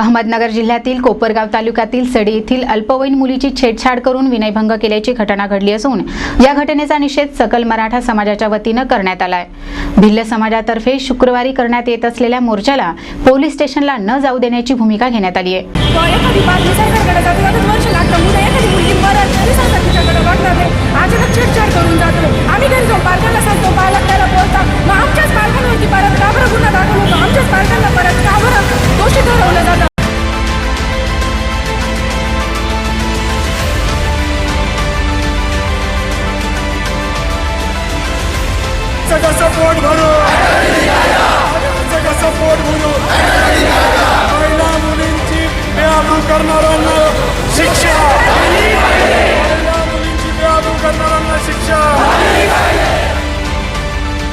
अहमदनगर जिल्ह्यातील कोपरगाव तालुक्यातील सडी येथील अल्पवयीन मुलीची छेडछाड करून विनयभंग केल्याची घटना घडली असून या घटनेचा निषेध सकल मराठा समाजाच्या वतीनं करण्यात आलाय. भिल्ल समाजातर्फे शुक्रवारी करण्यात येत असलेल्या मोर्चाला पोलीस स्टेशनला न जाऊ देण्याची भूमिका घेण्यात आली आहे. आमचं कसं पोट भरू आमचं कसं पोट भरू महिला मुलींची बेआबरू करणाऱ्यांना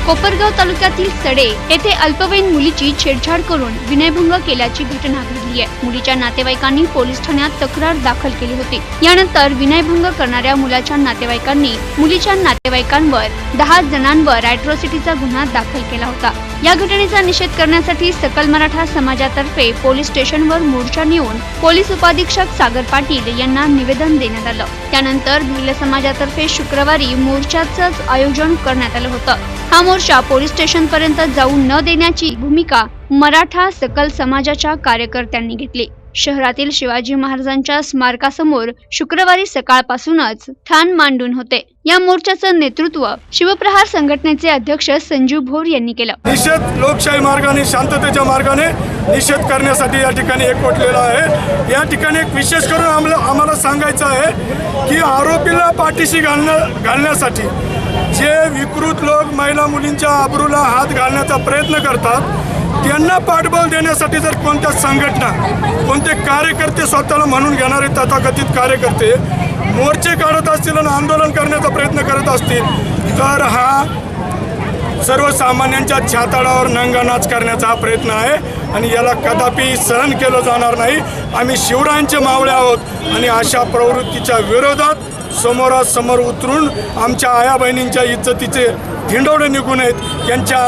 कोपरगाव तालुक्यातील सडे येथे अल्पवयीन मुलीची छेडछाड करून विनयभंग केल्याची घटना घडली आहे. मुलीच्या नातेवाईकांनी पोलीस ठाण्यात तक्रार दाखल केली होती. यानंतर विनयभंग करणाऱ्या मुलाच्या नातेवाईकांनी मुलीच्या नातेवाईकांवर दहा जणांवर अॅट्रॉसिटीचा गुन्हा दाखल केला होता. या घटनेचा निषेध करण्यासाठी सकल मराठा समाजातर्फे पोलीस स्टेशनवर मोर्चा नेऊन पोलीस उपाधीक्षक सागर पाटील यांना निवेदन देण्यात आलं. त्यानंतर भिल्ल समाजातर्फे शुक्रवारी मोर्चाचं आयोजन करण्यात आलं होतं. हा मोर्चा पोलीस स्टेशन पर्यंत जाऊ न देण्याची भूमिका मराठा सकल समाजाच्या कार्यकर्त्यांनी घेतली. शहरातील शिवाजी महाराजांच्या स्मारकासमोर शुक्रवारी सकाळपासूनच ठाण मांडून होते. या मोर्चाचं नेतृत्व शिवप्रहार संघटनेचे अध्यक्ष संजू भोर यांनी केलं. निषेध लोकशाही मार्गाने शांततेच्या मार्गाने निषेध करण्यासाठी या ठिकाणी एकवटलेला आहे. या ठिकाणी एक विशेष करून आम्हाला आम्हाला सांगायचं आहे की आरोपीला पाठीशी घालण्या घालण्यासाठी जे विकृत लोक महिला मुलींच्या आबरूला हात घालण्याचा प्रयत्न करतात त्यांना पाठबळ देण्यासाठी जर कोणत्या संघटना कोणते कार्यकर्ते स्वतःला म्हणून घेणारे तथाकथित कार्यकर्ते मोर्चे काढत असतील आणि आंदोलन करण्याचा प्रयत्न करत असतील तर हा सर्वसामान्यांच्या छाताळावर नंगानाच करण्याचा हा प्रयत्न आहे आणि याला कदापि सहन केलं जाणार नाही. आम्ही शिवरायांचे मावळे आहोत आणि अशा प्रवृत्तीच्या विरोधात समोरासमोर उतरून आमच्या आया बहिणींच्या इज्जतीचे धिंडवडे निघून आहेत. यांच्या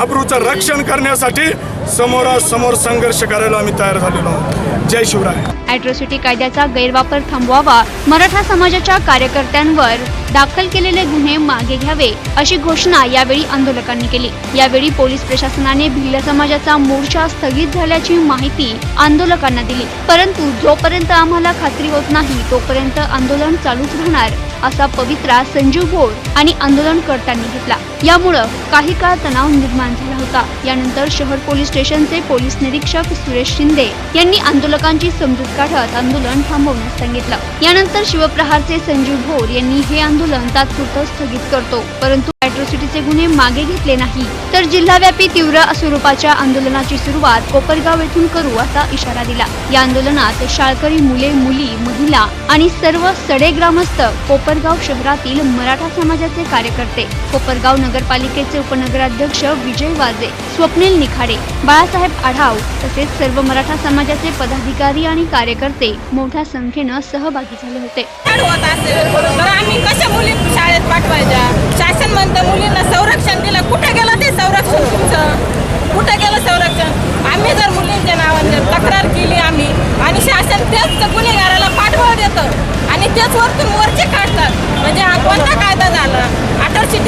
अब्रूचं रक्षण करण्यासाठी समोरासमोर संघर्ष करायला आम्ही तयार झालेलो आहोत. जय शिवराय. अॅट्रॉसिटी कायद्याचा गैरवापर थांबवावा मराठा समाजाच्या कार्यकर्त्यांवर दाखल केलेले गुन्हे मागे घ्यावे अशी घोषणा यावेळी आंदोलकांनी केली. यावेळी पोलीस प्रशासनाने भिल्ल समाजाचा मोर्चा स्थगित झाल्याची माहिती आंदोलकांना दिली. परंतु जोपर्यंत आम्हाला खात्री होत नाही तोपर्यंत आंदोलन चालूच राहणार. असा पवित्रा संजीव बोर आणि आंदोलनकर्त्यांनी घेतला. यामुळं काही काळ तणाव निर्माण झाला होता. यानंतर शहर पोलीस स्टेशनचे पोलीस निरीक्षक सुरेश शिंदे यांनी आंदोलकांची समजूत काढत आंदोलन थांबवण्यास सांगितलं. यानंतर शिवप्रहारचे संजीव भोर यांनी हे आंदोलन तात्पुरतं स्थगित करतो. परंतु अॅट्रॉसिटीचे गुन्हे मागे घेतले नाही. तर जिल्हाव्यापी तीव्र स्वरूपाच्या आंदोलनाची सुरुवात कोपरगाव येथून करू असा इशारा दिला. या आंदोलनात शाळकरी मुले मुली महिला आणि सर्व सडे ग्रामस्थ कोपरगाव शहरातील मराठा समाजाचे कार्यकर्ते कोपरगाव नगरपालिकेचे उपनगराध्यक्ष विजय वाजे स्वप्नील निखाडे बाळासाहेब आढाव तसेच सर्व मराठा समाजाचे पदाधिकारी आणि कार्यकर्ते मोठ्या संख्येनं सहभागी झाले होते.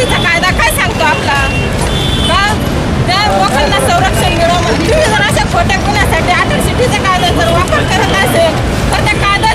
अटल कायदा काय सांगतो आपला? का त्या लोकांना संरक्षण मिळावं तुम्ही जर अशा खोट्या गुन्ह्यासाठी अटल सिटीचा कायदा जर वापर करत असेल तर त्या कायदा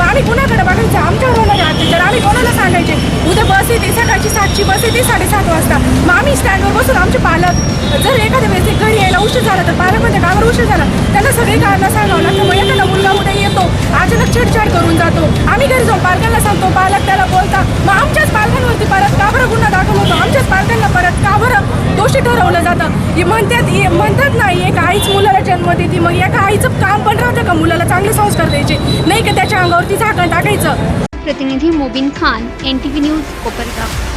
मग आम्ही कुणाकडे बघायचं? आमच्यावर होणार आहे. तर आम्ही कोणाला सांगायचे? उद्या बस येते सकाळची सातची बस येते साडेसात वाजता. मग आम्ही स्टँडवर बसून आमचे पालक जर एखाद्या वेळेस घरी यायला उशीर झाला तर पालकमध्ये म्हणजे कामावर उशीर झाला त्यांना सगळे कारणं सांगावं लागतं. मग एखादा मुलगा उद्या येतो अचानक छेडछाड करून जातो. आम्ही घरी जाऊन पालकांना सांगतो पालक त्याला बोलता. मग आमच्याच पालकांवरती परत का बरं गुन्हा दाखल होतो? आमच्याच पालकांना परत का बरं दोषी ठरवलं जातं. हे म्हणतात हे म्हणतात नाही एक आईच मुलाला जन्म देते मग एका आईचं काम पण राहतं का मुलाला चांगले संस्कार द्यायचे? नाही का त्याच्या अंगावरती झाकण टाकायचं? प्रतिनिधी Mobin Khan N T V news Kopargaon.